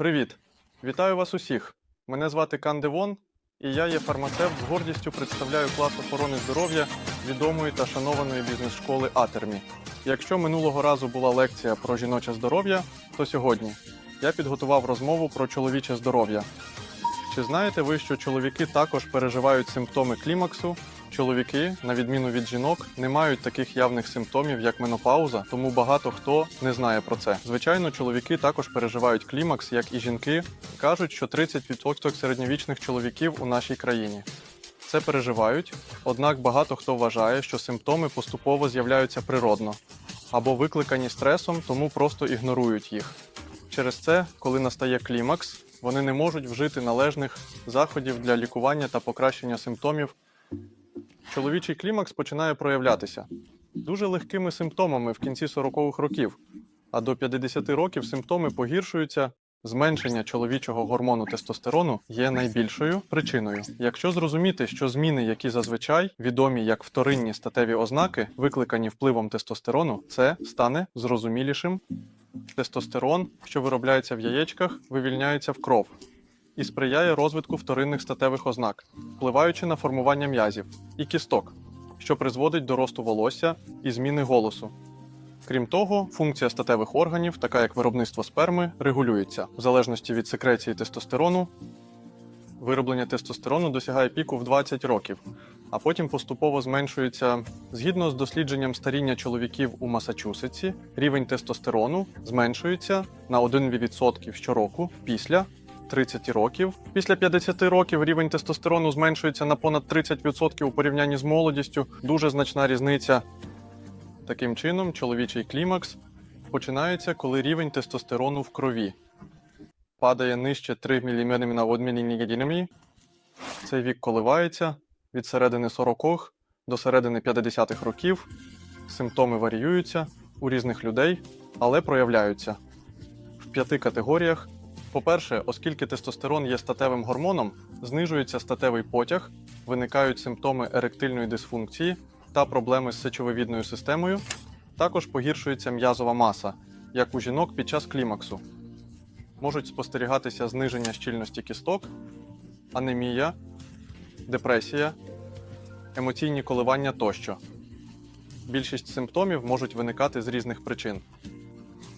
Привіт! Вітаю вас усіх! Мене звати Кан Девон, і я є фармацевт з гордістю представляю клас охорони здоров'я відомої та шанованої бізнес-школи Атермі. Якщо минулого разу була лекція про жіноче здоров'я, то сьогодні я підготував розмову про чоловіче здоров'я. Чи знаєте ви, що чоловіки також переживають симптоми клімаксу? Чоловіки, на відміну від жінок, не мають таких явних симптомів, як менопауза, тому багато хто не знає про це. Звичайно, чоловіки також переживають клімакс, як і жінки. Кажуть, що 30% середньовічних чоловіків у нашій країні. Це переживають, однак багато хто вважає, що симптоми поступово з'являються природно або викликані стресом, тому просто ігнорують їх. Через це, коли настає клімакс, вони не можуть вжити належних заходів для лікування та покращення симптомів. Чоловічий клімакс починає проявлятися дуже легкими симптомами в кінці 40-х років, а до 50 років симптоми погіршуються. Зменшення чоловічого гормону тестостерону є найбільшою причиною. Якщо зрозуміти, що зміни, які зазвичай відомі як вторинні статеві ознаки, викликані впливом тестостерону, це стане зрозумілішим. Тестостерон, що виробляється в яєчках, вивільняється в кров і сприяє розвитку вторинних статевих ознак, впливаючи на формування м'язів і кісток, що призводить до росту волосся і зміни голосу. Крім того, функція статевих органів, така як виробництво сперми, регулюється в залежності від секреції тестостерону. Вироблення тестостерону досягає піку в 20 років, а потім поступово зменшується. Згідно з дослідженням старіння чоловіків у Масачусетсі, рівень тестостерону зменшується на 1% щороку після 30 років. Після 50 років рівень тестостерону зменшується на понад 30% у порівнянні з молодістю. Дуже значна різниця. Таким чином, чоловічий клімакс починається, коли рівень тестостерону в крові падає нижче 3 мм на 1 мм. Цей вік коливається від середини 40-х до середини 50-х років. Симптоми варіюються у різних людей, але проявляються в п'яти категоріях. По-перше, оскільки тестостерон є статевим гормоном, знижується статевий потяг, виникають симптоми еректильної дисфункції та проблеми з сечовивідною системою. Також погіршується м'язова маса, як у жінок під час клімаксу. Можуть спостерігатися зниження щільності кісток, анемія, депресія, емоційні коливання тощо. Більшість симптомів можуть виникати з різних причин.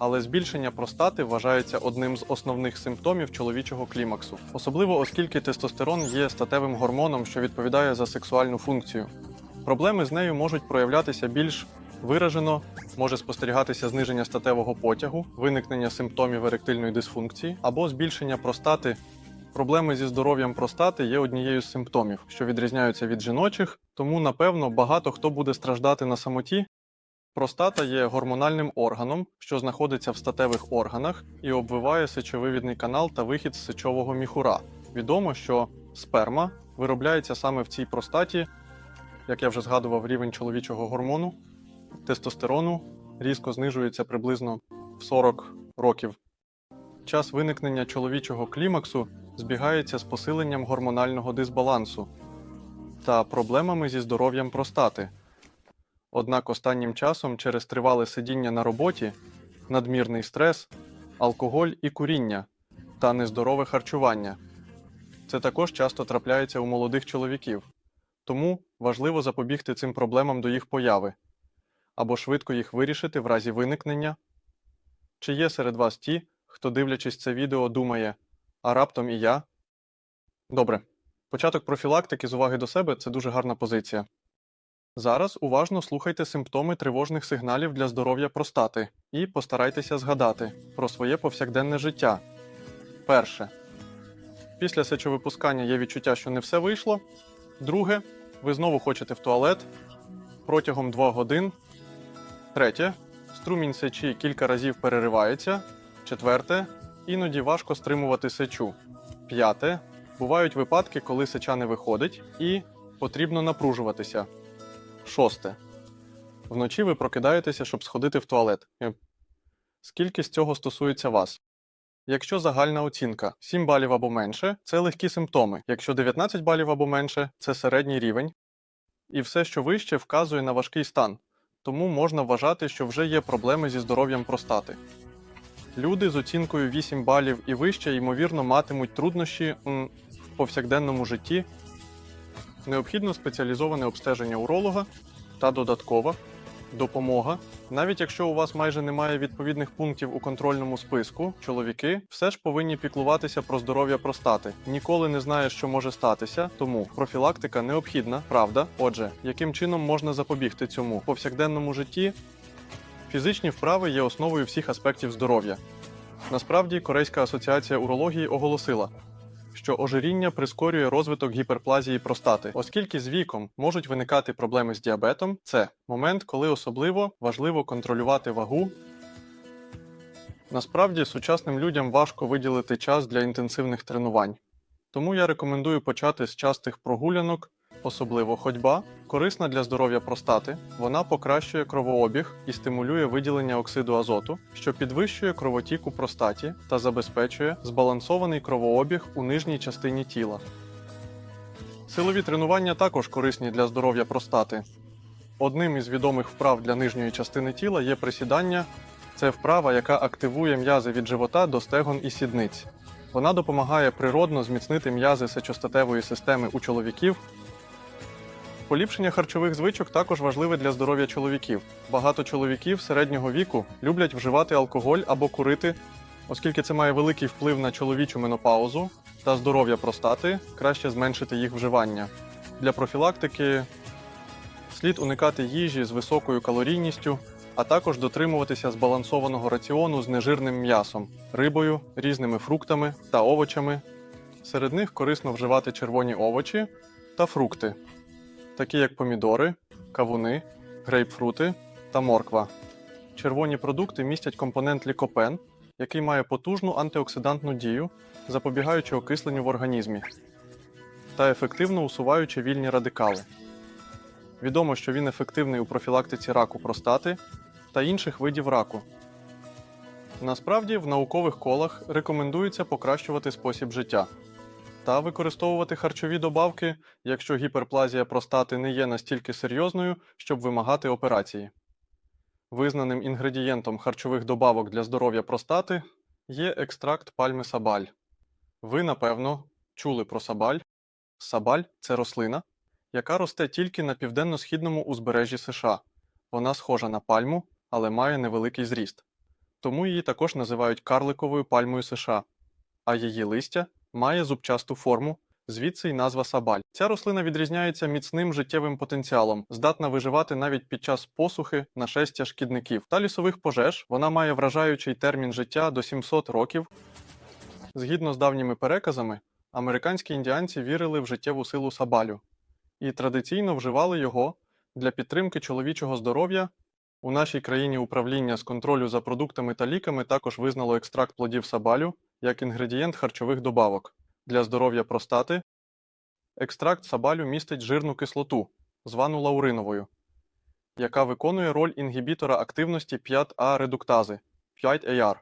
Але збільшення простати вважається одним з основних симптомів чоловічого клімаксу, особливо оскільки тестостерон є статевим гормоном, що відповідає за сексуальну функцію. Проблеми з нею можуть проявлятися більш виражено, може спостерігатися зниження статевого потягу, виникнення симптомів еректильної дисфункції або збільшення простати. Проблеми зі здоров'ям простати є однією з симптомів, що відрізняються від жіночих, тому напевно багато хто буде страждати на самоті. Простата є гормональним органом, що знаходиться в статевих органах і обвиває сечовивідний канал та вихід з сечового міхура. Відомо, що сперма виробляється саме в цій простаті, як я вже згадував, рівень чоловічого гормону, тестостерону різко знижується приблизно в 40 років. Час виникнення чоловічого клімаксу збігається з посиленням гормонального дисбалансу та проблемами зі здоров'ям простати. Однак останнім часом через тривале сидіння на роботі, надмірний стрес, алкоголь і куріння та нездорове харчування. Це також часто трапляється у молодих чоловіків, тому важливо запобігти цим проблемам до їх появи або швидко їх вирішити в разі виникнення. Чи є серед вас ті, хто, дивлячись це відео, думає, а раптом і я? Добре. Початок профілактики з уваги до себе це дуже гарна позиція. Зараз уважно слухайте симптоми тривожних сигналів для здоров'я простати і постарайтеся згадати про своє повсякденне життя. Перше. Після сечовипускання є відчуття, що не все вийшло. Друге. Ви знову хочете в туалет протягом 2 годин. Третє. Струмінь сечі кілька разів переривається. Четверте. Іноді важко стримувати сечу. П'яте. Бувають випадки, коли сеча не виходить, і потрібно напружуватися. Шосте. Вночі ви прокидаєтеся, щоб сходити в туалет. Е, Скільки з цього стосується вас? Якщо загальна оцінка 7 балів або менше, це легкі симптоми. Якщо 19 балів або менше, це середній рівень. І все, що вище, вказує на важкий стан, тому можна вважати, що вже є проблеми зі здоров'ям простати. Люди з оцінкою 8 балів і вище, ймовірно, матимуть труднощі в повсякденному житті. Необхідно спеціалізоване обстеження уролога та додаткова допомога. Навіть якщо у вас майже немає відповідних пунктів у контрольному списку, чоловіки все ж повинні піклуватися про здоров'я простати. Ніколи не знаєш, що може статися, тому профілактика необхідна, правда. Отже, яким чином можна запобігти цьому в повсякденному житті? Фізичні вправи є основою всіх аспектів здоров'я. Насправді, Корейська асоціація урології оголосила, що ожиріння прискорює розвиток гіперплазії простати, оскільки з віком можуть виникати проблеми з діабетом. Це момент, коли особливо важливо контролювати вагу. Насправді, сучасним людям важко виділити час для інтенсивних тренувань. Тому я рекомендую почати з частих прогулянок, особливо ходьба, корисна для здоров'я простати. Вона покращує кровообіг і стимулює виділення оксиду азоту, що підвищує кровотік у простаті та забезпечує збалансований кровообіг у нижній частині тіла. Силові тренування також корисні для здоров'я простати. Одним із відомих вправ для нижньої частини тіла є присідання. Це вправа, яка активує м'язи від живота до стегон і сідниць. Вона допомагає природно зміцнити м'язи сечостатевої системи у чоловіків. Поліпшення харчових звичок також важливе для здоров'я чоловіків. Багато чоловіків середнього віку люблять вживати алкоголь або курити, оскільки це має великий вплив на чоловічу менопаузу та здоров'я простати, краще зменшити їх вживання. Для профілактики слід уникати їжі з високою калорійністю, а також дотримуватися збалансованого раціону з нежирним м'ясом, рибою, різними фруктами та овочами. Серед них корисно вживати червоні овочі та фрукти, такі як помідори, кавуни, грейпфрути та морква. Червоні продукти містять компонент лікопен, який має потужну антиоксидантну дію, запобігаючи окисленню в організмі та ефективно усуваючи вільні радикали. Відомо, що він ефективний у профілактиці раку простати та інших видів раку. Насправді, в наукових колах рекомендується покращувати спосіб життя та використовувати харчові добавки, якщо гіперплазія простати не є настільки серйозною, щоб вимагати операції. Визнаним інгредієнтом харчових добавок для здоров'я простати є екстракт пальми сабаль. Ви, напевно, чули про сабаль. Сабаль це рослина, яка росте тільки на південно-східному узбережжі США. Вона схожа на пальму, але має невеликий зріст. Тому її також називають карликовою пальмою США, а її листя має зубчасту форму, звідси й назва сабаль. Ця рослина відрізняється міцним життєвим потенціалом, здатна виживати навіть під час посухи, нашестя шкідників та лісових пожеж. Вона має вражаючий термін життя до 700 років. Згідно з давніми переказами, американські індіанці вірили в життєву силу сабалю і традиційно вживали його для підтримки чоловічого здоров'я. У нашій країні управління з контролю за продуктами та ліками також визнало екстракт плодів сабалю як інгредієнт харчових добавок. Для здоров'я простати екстракт сабалю містить жирну кислоту, звану лауриновою, яка виконує роль інгібітора активності 5А редуктази 5AR,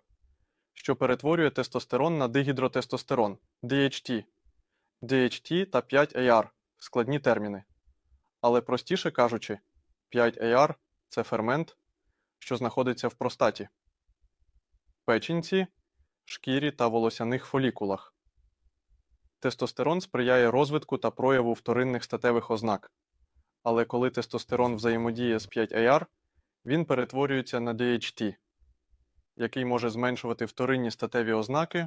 що перетворює тестостерон на дигідротестостерон DHT. DHT та 5AR складні терміни. Але простіше кажучи, 5AR це фермент, що знаходиться в простаті, печінці, шкірі та волосяних фолікулах. Тестостерон сприяє розвитку та прояву вторинних статевих ознак. Але коли тестостерон взаємодіє з 5AR, він перетворюється на DHT, який може зменшувати вторинні статеві ознаки.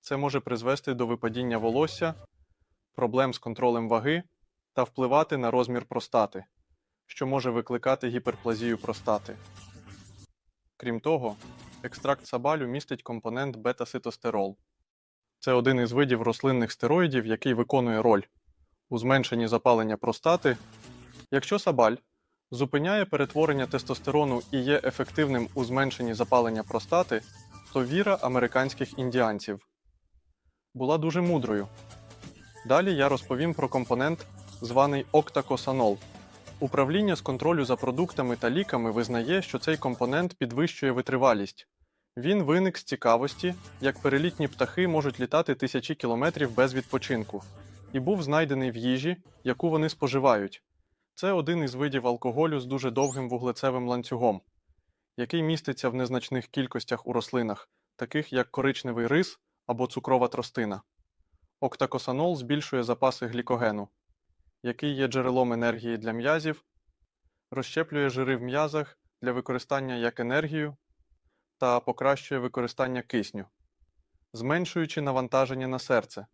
Це може призвести до випадіння волосся, проблем з контролем ваги та впливати на розмір простати, що може викликати гіперплазію простати. Крім того, екстракт сабалю містить компонент бета-ситостерол. Це один із видів рослинних стероїдів, який виконує роль у зменшенні запалення простати. Якщо сабаль зупиняє перетворення тестостерону і є ефективним у зменшенні запалення простати, то віра американських індіанців була дуже мудрою. Далі я розповім про компонент, званий октакосанол. Управління з контролю за продуктами та ліками визнає, що цей компонент підвищує витривалість. Він виник з цікавості, як перелітні птахи можуть літати тисячі кілометрів без відпочинку, і був знайдений в їжі, яку вони споживають. Це один із видів алкоголю з дуже довгим вуглецевим ланцюгом. який міститься в незначних кількостях у рослинах, таких як коричневий рис або цукрова тростина. Октакосанол збільшує запаси глікогену, який є джерелом енергії для м'язів, розщеплює жири в м'язах для використання як енергію та покращує використання кисню, зменшуючи навантаження на серце,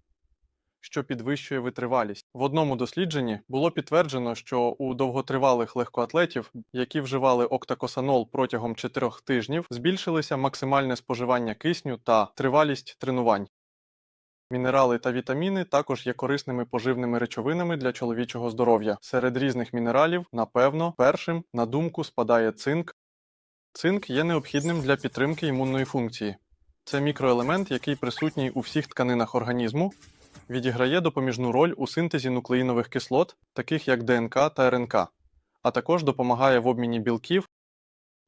що підвищує витривалість. В одному дослідженні було підтверджено, що у довготривалих легкоатлетів, які вживали октакосанол протягом 4 тижнів, збільшилося максимальне споживання кисню та тривалість тренувань. Мінерали та вітаміни також є корисними поживними речовинами для чоловічого здоров'я. Серед різних мінералів, напевно, першим на думку спадає цинк. Цинк є необхідним для підтримки імунної функції. Це мікроелемент, який присутній у всіх тканинах організму, відіграє допоміжну роль у синтезі нуклеїнових кислот, таких як ДНК та РНК, а також допомагає в обміні білків.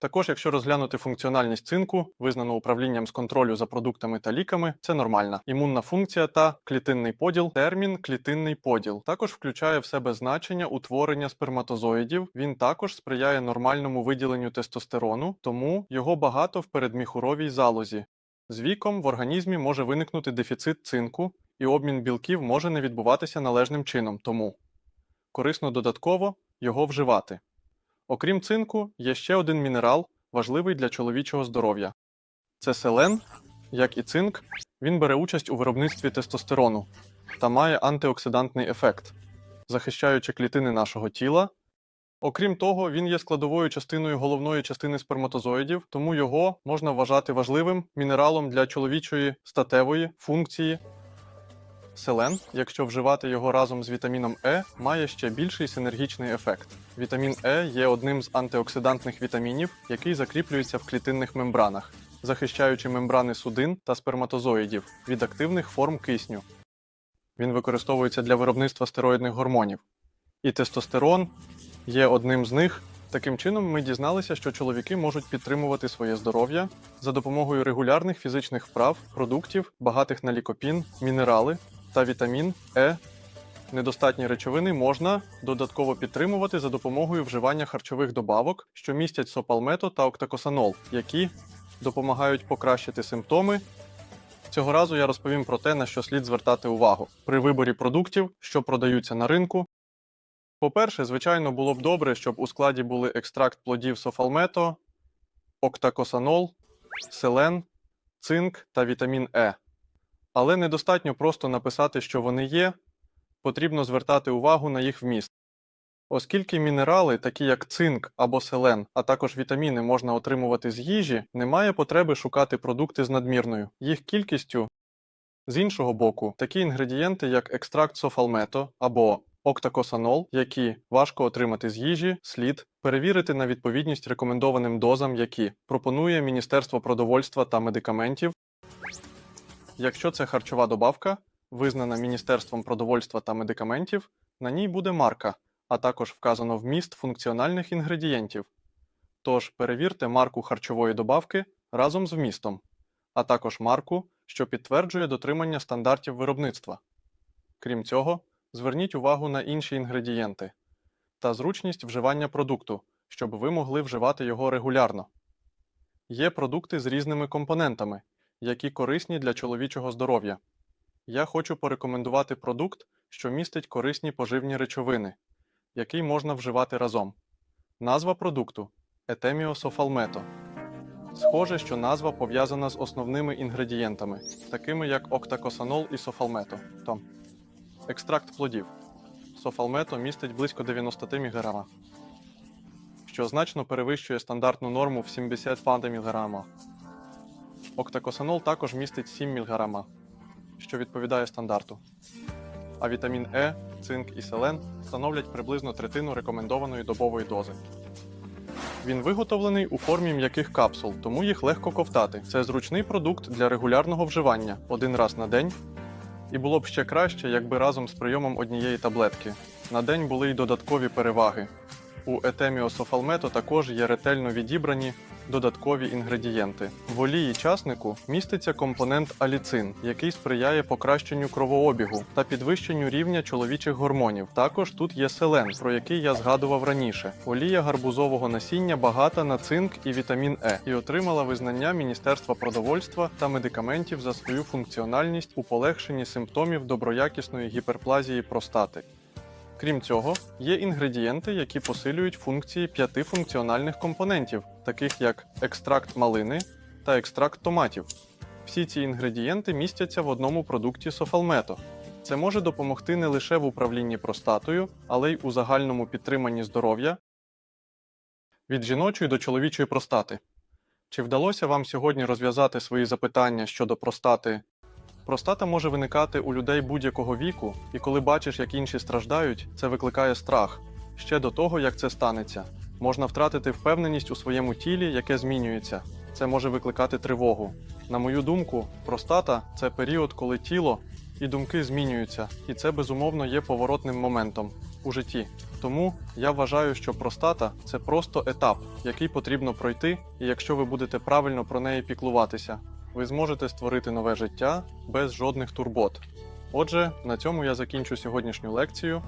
Також, якщо розглянути функціональність цинку, визнану управлінням з контролю за продуктами та ліками, це нормальна. Імунна функція та клітинний поділ. Термін клітинний поділ також включає в себе значення утворення сперматозоїдів. Він також сприяє нормальному виділенню тестостерону, тому його багато в передміхуровій залозі. З віком в організмі може виникнути дефіцит цинку, і обмін білків може не відбуватися належним чином, тому корисно додатково його вживати. Окрім цинку, є ще один мінерал, важливий для чоловічого здоров'я. Це селен, як і цинк, він бере участь у виробництві тестостерону та має антиоксидантний ефект, захищаючи клітини нашого тіла. Окрім того, він є складовою частиною головної частини сперматозоїдів, тому його можна вважати важливим мінералом для чоловічої статевої функції. Селен, якщо вживати його разом з вітаміном Е, має ще більший синергічний ефект. Вітамін Е є одним з антиоксидантних вітамінів, який закріплюється в клітинних мембранах, захищаючи мембрани судин та сперматозоїдів від активних форм кисню. Він використовується для виробництва стероїдних гормонів. І тестостерон є одним з них. Таким чином, ми дізналися, що чоловіки можуть підтримувати своє здоров'я за допомогою регулярних фізичних вправ, продуктів, багатих на лікопін, мінерали та вітамін Е. Недостатні речовини можна додатково підтримувати за допомогою вживання харчових добавок, що містять сопалмето та октакосанол, які допомагають покращити симптоми. Цього разу я розповім про те, на що слід звертати увагу при виборі продуктів, що продаються на ринку. По-перше, звичайно, було б добре, щоб у складі були екстракт плодів софалмето, октакосанол, селен, цинк та вітамін Е. Але недостатньо просто написати, що вони є, потрібно звертати увагу на їх вміст. Оскільки мінерали, такі як цинк або селен, а також вітаміни можна отримувати з їжі, немає потреби шукати продукти з надмірною їх кількістю. З іншого боку, такі інгредієнти, як екстракт софалмето або октакосанол, які важко отримати з їжі, слід перевірити на відповідність рекомендованим дозам, які пропонує Міністерство продовольства та медикаментів. Якщо це харчова добавка, визнана Міністерством продовольства та медикаментів, на ній буде марка, а також вказано вміст функціональних інгредієнтів. Тож перевірте марку харчової добавки разом з вмістом, а також марку, що підтверджує дотримання стандартів виробництва. Крім цього, зверніть увагу на інші інгредієнти та зручність вживання продукту, щоб ви могли вживати його регулярно. Є продукти з різними компонентами, які корисні для чоловічого здоров'я. Я хочу порекомендувати продукт, що містить корисні поживні речовини, який можна вживати разом. Назва продукту етеміософалмето. Схоже, що назва пов'язана з основними інгредієнтами, такими як октакосанол і софалмето. Том. Екстракт плодів. Софалмето містить близько 90 мг, що значно перевищує стандартну норму в 72 мг. Октакосанол також містить 7 мг, що відповідає стандарту. А вітамін Е, цинк і селен становлять приблизно третину рекомендованої добової дози. Він виготовлений у формі м'яких капсул, тому їх легко ковтати. Це зручний продукт для регулярного вживання один раз на день. І було б ще краще, якби разом з прийомом однієї таблетки на день були й додаткові переваги. У етеміософалмето також є ретельно відібрані додаткові інгредієнти. В олії часнику міститься компонент аліцин, який сприяє покращенню кровообігу та підвищенню рівня чоловічих гормонів. Також тут є селен, про який я згадував раніше. Олія гарбузового насіння багата на цинк і вітамін Е і отримала визнання Міністерства продовольства та медикаментів за свою функціональність у полегшенні симптомів доброякісної гіперплазії простати. Крім цього, є інгредієнти, які посилюють функції п'яти функціональних компонентів, таких як екстракт малини та екстракт томатів. Всі ці інгредієнти містяться в одному продукті софалмето. Це може допомогти не лише в управлінні простатою, але й у загальному підтриманні здоров'я від жіночої до чоловічої простати. Чи вдалося вам сьогодні розв'язати свої запитання щодо простати Простата може виникати у людей будь-якого віку, і коли бачиш, як інші страждають, це викликає страх. Ще до того, як це станеться, можна втратити впевненість у своєму тілі, яке змінюється. Це може викликати тривогу. На мою думку, простата це період, коли тіло і думки змінюються, і це безумовно є поворотним моментом у житті. Тому я вважаю, що простата це просто етап, який потрібно пройти, і якщо ви будете правильно про неї піклуватися, ви зможете створити нове життя без жодних турбот. Отже, на цьому я закінчу сьогоднішню лекцію.